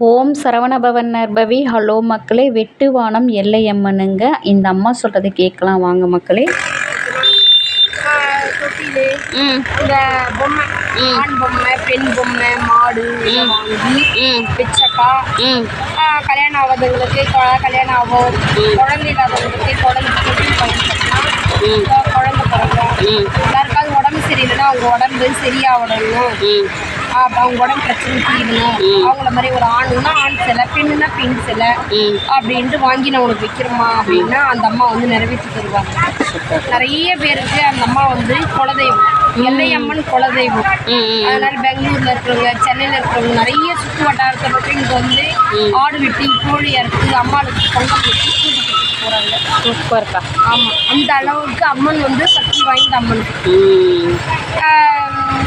ஓம் Saravana Bhavan நர்பவி hello மக்களே வெட்டுவானம் எல்லையம்மனுங்க. இந்த அம்மா சொல்கிறத கேட்கலாம். வாங்க மக்களே. இந்த பொம்மை ஆண் பொம்மை பெண் பொம்மை மாடு வாங்கி ம். பிச்சக்கா கல்யாணம் ஆகாதவங்களுக்கு கல்யாணம் ஆகும் குழந்தை இல்லாதவங்களுக்கு குழந்தை குழந்தை பிறக்கும் ம். யாருக்காவது உடம்பு சரியில்லைன்னா அவங்க உடம்பு சரியாகணும் அவங்க உடம்பு பிரச்சனை தீரணும். அவங்கள மாதிரி ஒரு ஆணுன்னா ஆண் சிலை பெண்ணுன்னா பெண் சிலை அப்படின்ட்டு வாங்கி நான் உனக்கு வைக்கிறேம்மா அப்படின்னா அந்த அம்மா வந்து நிறைவேற்றி தருவாங்க. நிறைய பேருக்கு அந்த அம்மா வந்து குலதெய்வம். எல்லையம்மன் குலதெய்வம். அதனால பெங்களூர்ல இருக்கிறவங்க சென்னையில இருக்கிறவங்க நிறைய சுற்று வட்டாரத்தை இங்கே வந்து ஆடு வெட்டி கோழி அறுத்து அம்மாளுக்கு பொங்கல் வச்சு கூட்டிட்டு போறாங்க. சூப்பர்க்கா. ஆமா. அந்த அளவுக்கு அம்மன் வந்து சக்தி வாய்ந்த அம்மன்.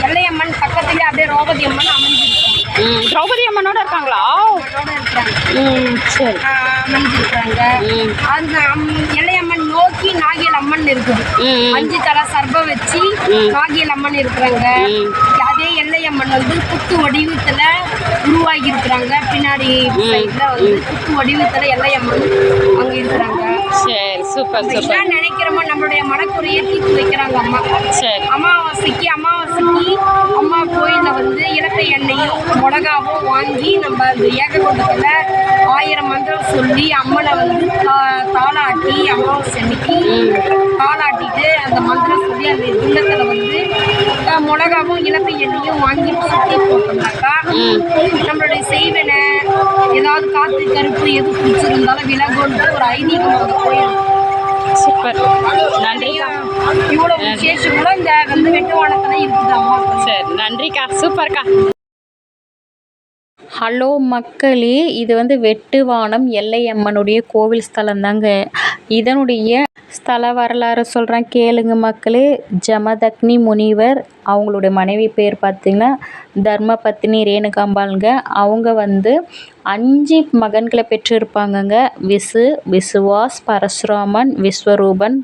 எல்லையம்மன் பக்கத்துலேயே அப்படியே ரோபதி அம்மன் அமைஞ்சிருக்காங்க. ம் திரௌபதி அம்மனோட இருக்காங்களா? அம்மனோட இருக்கிறாங்க ம் சரி. அமைஞ்சிருக்கிறாங்க ம். அந்த அம்- எல்லையம்மன் நோக்கி நாகியல் அம்மன் இருக்குது ம் அஞ்சு தலை சர்பம் வச்சு நாகியல் அம்மன் இருக்கிறாங்க. ம். அதே எல்லையம்மன் வந்து குத்து வடிவத்துல உருவாகி இருக்கிறாங்க. பின்னாடி சைட்ல வந்து குத்து வடிவத்துல எல்லையம்மன் அங்க இருக்கிறாங்க. சரி. Super super. என்ன நினைக்கிறோமோ நம்மளுடைய மனக்குறையை தீர்த்து வைக்கிறாங்க அம்மா. சரி. அமாவாசைக்கு அமாவாசைக்கு அம்மா கோயில்ல வந்து இலக்கை எண்ணெயும் மிளகாவும் வாங்கி நம்ம அந்த ஏககுண்டத்தில் ஆயிரம் மந்திரம் சொல்லி அம்மனை வந்து தாளாட்டி அமாவாசை அன்னைக்கு தாளாட்டிட்டு அந்த மந்திரம் சொல்லி அந்த குண்டத்தில் வந்து மிளகாவும் இலக்கை எண்ணெயும் வாங்கி சுற்றி போட்டோம்னாக்கா நம்மளுடைய செய்வனை ஏதாவது காற்று கருப்பு எது பிடிச்சிருந்தாலும் விலகுன்ட்டு ஒரு ஐதீகம் அந்த கோயில் சூப்பர். நன்றிக்கா இவ்வளோ இந்த வந்து சரி நன்றிக்கா. சூப்பர்க்கா. ஹலோ மக்களே இது வந்து வெட்டுவானம் எல்லையம்மனுடைய கோவில் ஸ்தலம் தாங்க இதனுடைய ஸ்தல வரலாறு சொல்கிறேன் கேளுங்க மக்களே. ஜமதக்னி முனிவர் அவங்களுடைய மனைவி பேர் பார்த்திங்கன்னா தர்மபத்னி ரேணுகாம்பாளுங்க. அவங்க வந்து அஞ்சு மகன்களை பெற்றிருப்பாங்கங்க. விசு விசுவாஸ் பரசுராமன் விஸ்வரூபன்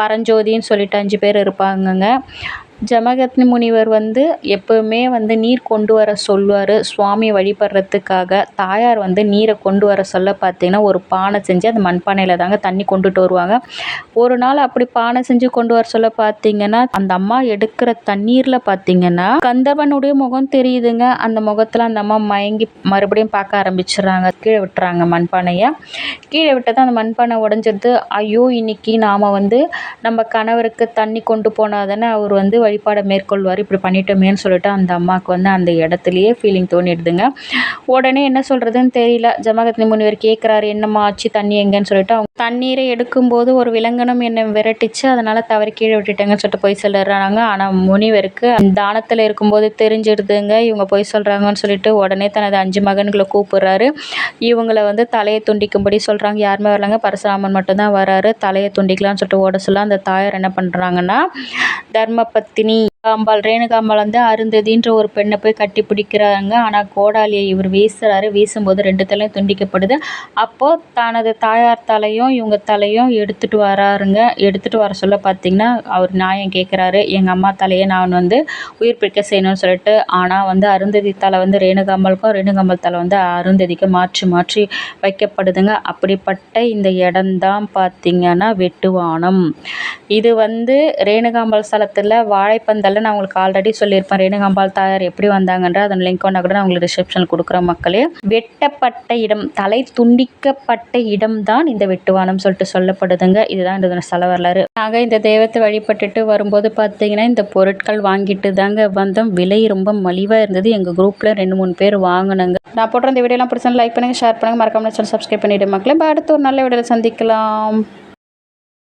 பரஞ்சோதின்னு சொல்லிட்டு அஞ்சு பேர் இருப்பாங்கங்க. ஜமகத்னி முனிவர் வந்து எப்போவுமே வந்து நீர் கொண்டு வர சொல்லுவார். சுவாமி வழிபடுறதுக்காக தாயார் வந்து நீரை கொண்டு வர சொல்ல பார்த்தீங்கன்னா ஒரு பானை செஞ்சு அந்த மண்பானையில் தாங்க தண்ணி கொண்டுட்டு வருவாங்க. ஒரு நாள் அப்படி பானை செஞ்சு கொண்டு வர சொல்ல பார்த்தீங்கன்னா அந்த அம்மா எடுக்கிற தண்ணீரில் பார்த்தீங்கன்னா கந்தவனுடைய முகம் தெரியுதுங்க. அந்த முகத்தில் அந்த அம்மா மயங்கி மறுபடியும் பார்க்க ஆரம்பிச்சிடுறாங்க. கீழே விட்டுறாங்க மண்பானையை. கீழே விட்டதும் அந்த மண்பானை உடஞ்சிருது. ஐயோ இன்னைக்கு நாம் வந்து நம்ம கணவருக்கு தண்ணி கொண்டு போனால் தானே அவர் வந்து வழிபாடை மேற்கொள்வார். இப்படி பண்ணிட்டோமேன்னு சொல்லிட்டு அந்த அம்மாவுக்கு வந்து அந்த இடத்துலையே ஃபீலிங் தோணிடுதுங்க. உடனே என்ன சொல்கிறதுன்னு தெரியல. ஜமகத்னி முனிவர் கேட்குறாரு என்னம்மா ஆச்சு? தண்ணி எங்கன்னு சொல்லிட்டு அவங்க தண்ணீரை எடுக்கும்போது ஒரு விலங்கனம் என்னை விரட்டிச்சு. அதனால் தவறி கீழே விட்டுட்டேங்கன்னு சொல்லிட்டு போய் சொல்லிடுறாங்க. ஆனால் முனிவருக்கு தானத்தில் இருக்கும்போது தெரிஞ்சிடுதுங்க. இவங்க போய் சொல்கிறாங்கன்னு சொல்லிட்டு உடனே தனது அஞ்சு மகன்களை கூப்பிடுறாரு. இவங்களை வந்து தலையை துண்டிக்கும்படி சொல்கிறாங்க யாருமே வரலங்க. பரசுராமன் மட்டும்தான் வராரு. தலையை துண்டிக்கலாம்னு சொல்லிட்டு ஓட சொல்ல அந்த தாயார் என்ன பண்ணுறாங்கன்னா தர்மபத்தினி. அம்பாள் ரேணுகாம்பாள் வந்து அருந்ததின்ற ஒரு பெண்ணை போய் கட்டி பிடிக்கிறாங்க. ஆனால் கோடாலியை இவர் வீசுறாரு. வீசும்போது ரெண்டு தலையும் துண்டிக்கப்படுது. அப்போது தனது தாயார் தலையும் இவங்க தலையும் எடுத்துகிட்டு வராருங்க. எடுத்துகிட்டு வர சொல்ல பார்த்தீங்கன்னா அவர் நியாயம் கேட்குறாரு எங்கள் அம்மா தலையை நான் வந்து உயிர் பிடிக்க செய்யணும்னு சொல்லிட்டு ஆனால் வந்து அருந்ததி தலை வந்து ரேணுகாம்பாளுக்கும் ரேணுகாம்பாள் தலை வந்து அருந்ததிக்கு மாற்றி மாற்றி வைக்கப்படுதுங்க. அப்படிப்பட்ட இந்த இடம்தான் பார்த்தீங்கன்னா வெட்டுவானம். இது வந்து ரேணுகாம்பாள் ஸ்தலத்தில் நான் உங்களுக்கு ஆல்ரெடி சொல்லியிருப்பேன். ரேணுகாம்பாள் தாயார் எப்படி வந்தாங்கன்ற அதன் லிங்க் ஒன்றா கூட நான் உங்களுக்கு ரிசப்ஷன் கொடுக்குறேன் மக்களே. வெட்டப்பட்ட இடம் தலை துண்டிக்கப்பட்ட இடம் தான் இந்த வெட்டுவானம் சொல்லிட்டு சொல்லப்படுதுங்க. இதுதான் இந்த ஸ்தல வரலாறு. நாங்கள் இந்த தெய்வத்தை வழிபட்டுட்டு வரும்போது பார்த்தீங்கன்னா இந்த பொருட்கள் வாங்கிட்டு தாங்க வந்தோம். விலை ரொம்ப மலிவாக இருந்தது. எங்கள் குரூப்பில் ரெண்டு மூணு பேர் வாங்கினாங்க. நான் போடுற இந்த வீடியோலாம் பிடிச்சா லைக் பண்ணுங்கள் ஷேர் பண்ணுங்கள் மறக்காம சேனல் சப்ஸ்கிரைப் பண்ணிவிடு மக்களே. அடுத்து ஒரு நல்ல வீடியோவில் சந்திக்கலாம்.